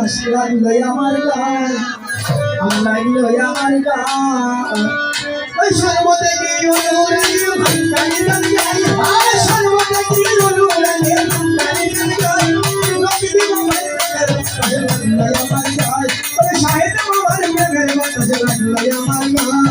বাস লাগল আমার গান লাগল আমার গান ওই সর্বদেবী অনুরাগী ভান্ডারি গঙ্গাই আর সর্বদেবী অনুরাগী ভান্ডারি গঙ্গাই রবিদি বাবার আমার গান ওই সাহেব বাবার মেঘের বাতাসে লাগল আমার গান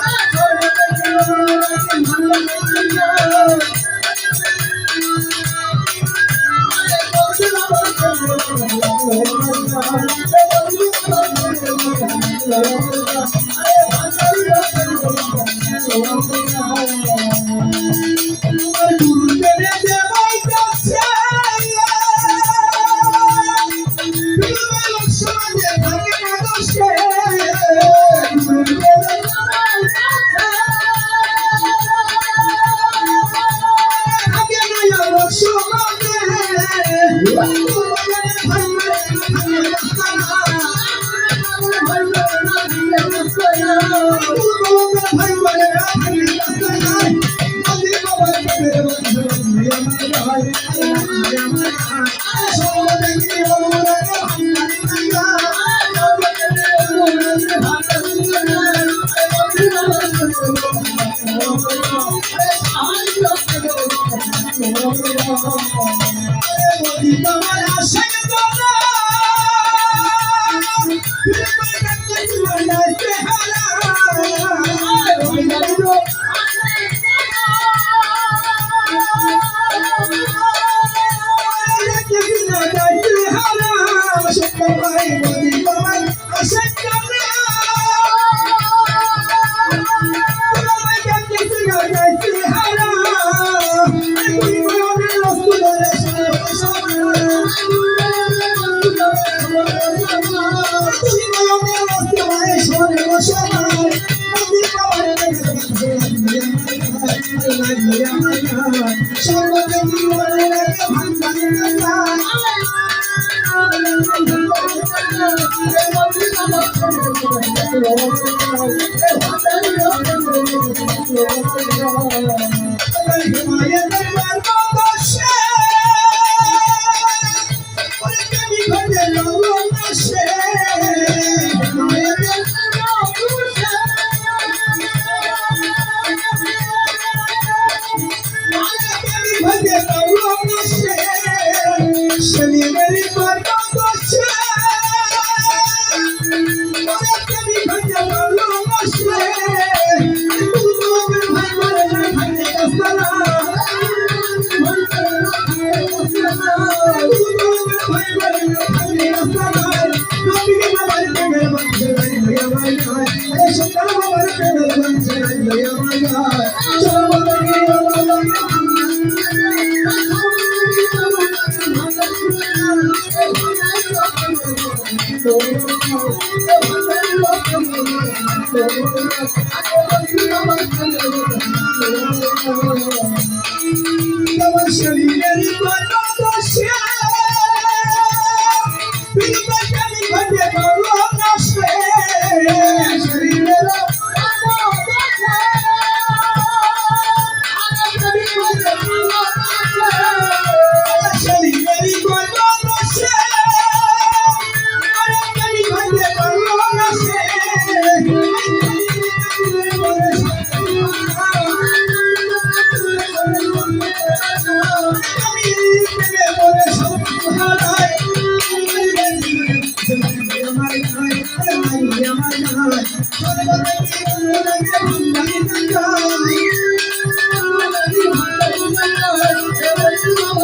Come on, I'm Música আমার Gracias.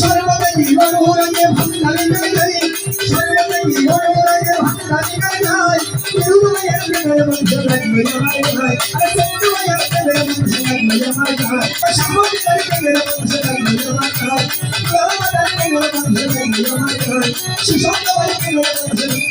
সর্বদা জীবন ওরাকে ভান্ডারি করে যাই সর্বদা জীবন ওরাকে ভান্ডারি করে যাই তিরুমাই এর মধ্যে লাগবে আমার গায় আরে তিরুমাই এর মধ্যে লাগবে আমার গায় সামনে